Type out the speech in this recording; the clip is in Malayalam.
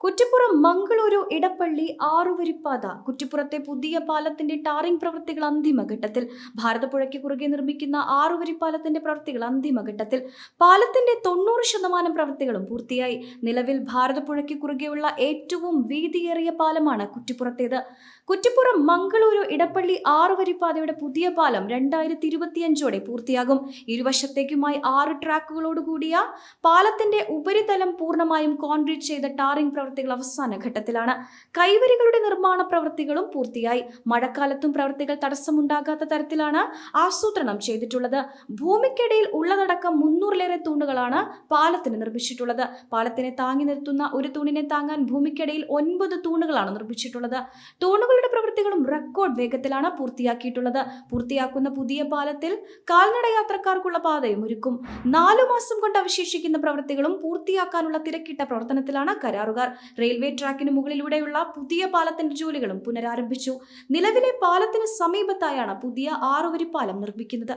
കുറ്റിപ്പുറം മംഗളൂരു ഇടപ്പള്ളി ആറുവരിപ്പാത. കുറ്റിപ്പുറത്തെ പുതിയ പാലത്തിന്റെ ടാറിംഗ് പ്രവൃത്തികൾ അന്തിമഘട്ടത്തിൽ ഭാരതപ്പുഴയ്ക്ക് കുറുകെ നിർമ്മിക്കുന്ന ആറുവരിപ്പാലത്തിന്റെ പ്രവൃത്തികൾ അന്തിമഘട്ടത്തിൽ പാലത്തിന്റെ തൊണ്ണൂറ് ശതമാനം പ്രവൃത്തികളും പൂർത്തിയായി. നിലവിൽ ഭാരതപ്പുഴയ്ക്ക് കുറുകെയുള്ള ഏറ്റവും വീതിയേറിയ പാലമാണ് കുറ്റിപ്പുറത്തേത്. കുറ്റിപ്പുറം മംഗളൂരു ഇടപ്പള്ളി ആറുവരിപ്പാതയുടെ പുതിയ പാലം രണ്ടായിരത്തി ഇരുപത്തിയഞ്ചോടെ പൂർത്തിയാകും. ഇരുവശത്തേക്കുമായി ആറ് ട്രാക്കുകളോടുകൂടിയ പാലത്തിന്റെ ഉപരിതലം പൂർണമായും കോൺക്രീറ്റ് ചെയ്ത ടാറിംഗ് പ്രവൃത്തികൾ അവസാന ഘട്ടത്തിലാണ്. കൈവരികളുടെ നിർമ്മാണ പ്രവൃത്തികളും പൂർത്തിയായി. മഴക്കാലത്തും പ്രവൃത്തികൾ തടസ്സമുണ്ടാകാത്ത തരത്തിലാണ് ആസൂത്രണം ചെയ്തിട്ടുള്ളത്. ഭൂമിക്കിടയിൽ ഉള്ളതടക്കം മുന്നൂറിലേറെ തൂണുകളാണ് പാലത്തിന് നിർമ്മിച്ചിട്ടുള്ളത്. പാലത്തിനെ താങ്ങി നിർത്തുന്ന ഒരു തൂണിനെ താങ്ങാൻ ഭൂമിക്കിടയിൽ ഒൻപത് തൂണുകളാണ് നിർമ്മിച്ചിട്ടുള്ളത്. തൂണുകളുടെ പ്രവൃത്തികളും റെക്കോർഡ് വേഗത്തിലാണ് പൂർത്തിയാക്കിയിട്ടുള്ളത്. പൂർത്തിയാക്കുന്ന പുതിയ പാലത്തിൽ കാൽനട യാത്രക്കാർക്കുള്ള പാതയും ഒരുക്കും. നാലു മാസം കൊണ്ട് അവശേഷിക്കുന്ന പ്രവൃത്തികളും പൂർത്തിയാക്കാനുള്ള തിരക്കിട്ട പ്രവർത്തനത്തിലാണ് കരാറുകാർ. റെയിൽവേ ട്രാക്കിന് മുകളിലൂടെയുള്ള പുതിയ പാലത്തിന്റെ ജോലികളും പുനരാരംഭിച്ചു. നിലവിലെ പാലത്തിന് സമീപത്തായാണ് പുതിയ ആറുവരി പാലം നിർമ്മിക്കുന്നത്.